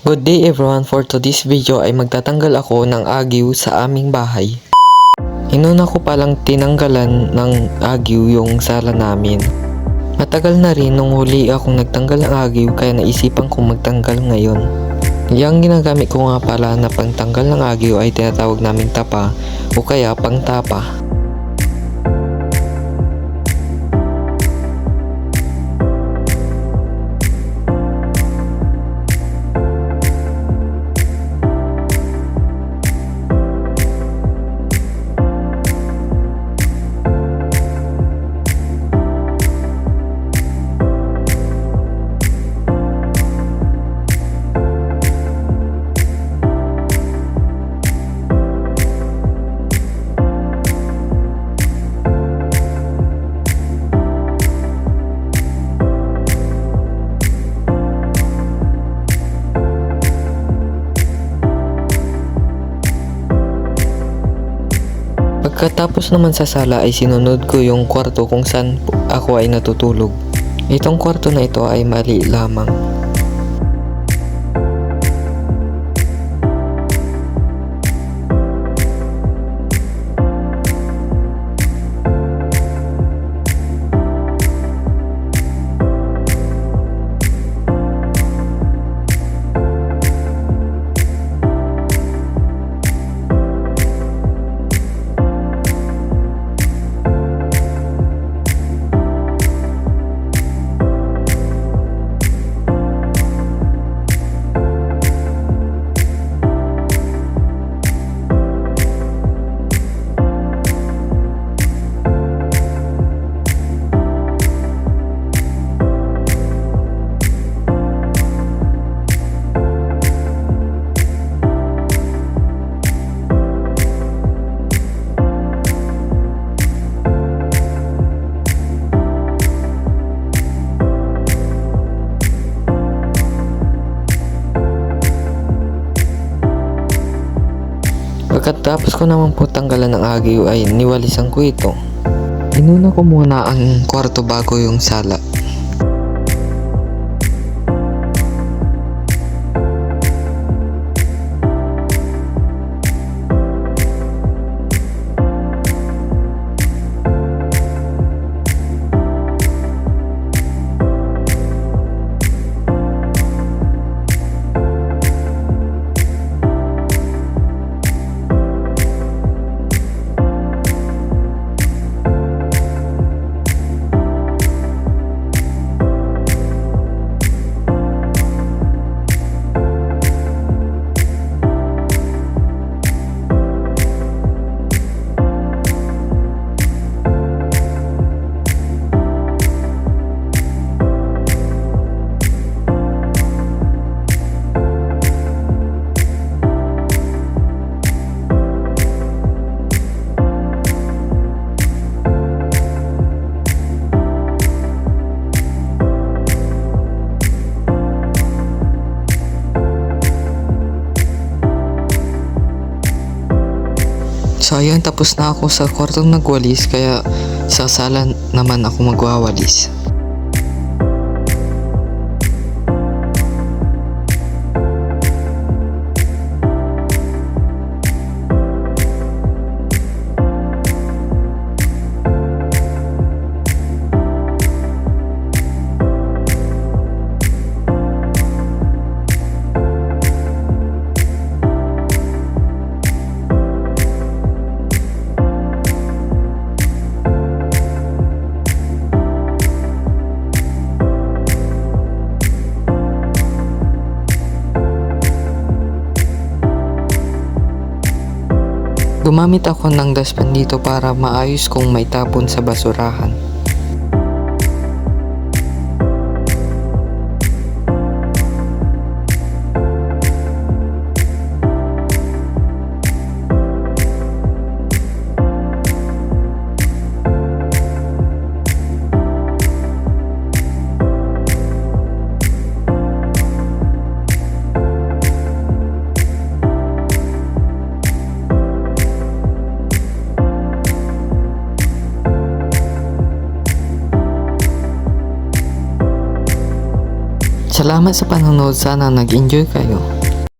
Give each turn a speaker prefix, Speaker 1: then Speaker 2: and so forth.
Speaker 1: Good day everyone, for today's video ay magtatanggal ako ng agiw sa aming bahay. Inuna ko palang tinanggalan ng agiw yung sala namin. Matagal na rin nung huli akong nagtanggal ng agiw kaya naisipan kong magtanggal ngayon. Yang ginagamit ko nga pala na pangtanggal ng agiw ay tinatawag naming tapa o kaya pangtapa. Pagkatapos naman sa sala ay sinunod ko yung kwarto kung saan ako ay natutulog. Itong kwarto na ito ay mali lamang. Pagkatapos ko naman po tanggalan ng agiw ay niwalisan ko ito. Inuna ko muna ang kwarto bago yung sala. So ayun, tapos na ako sa kwartong nagwalis kaya sa sala naman ako magwawalis. Gumamit ako ng dustpan dito para maayos kong may tapon sa basurahan. Salamat sa panonood. Sana nag-enjoy kayo.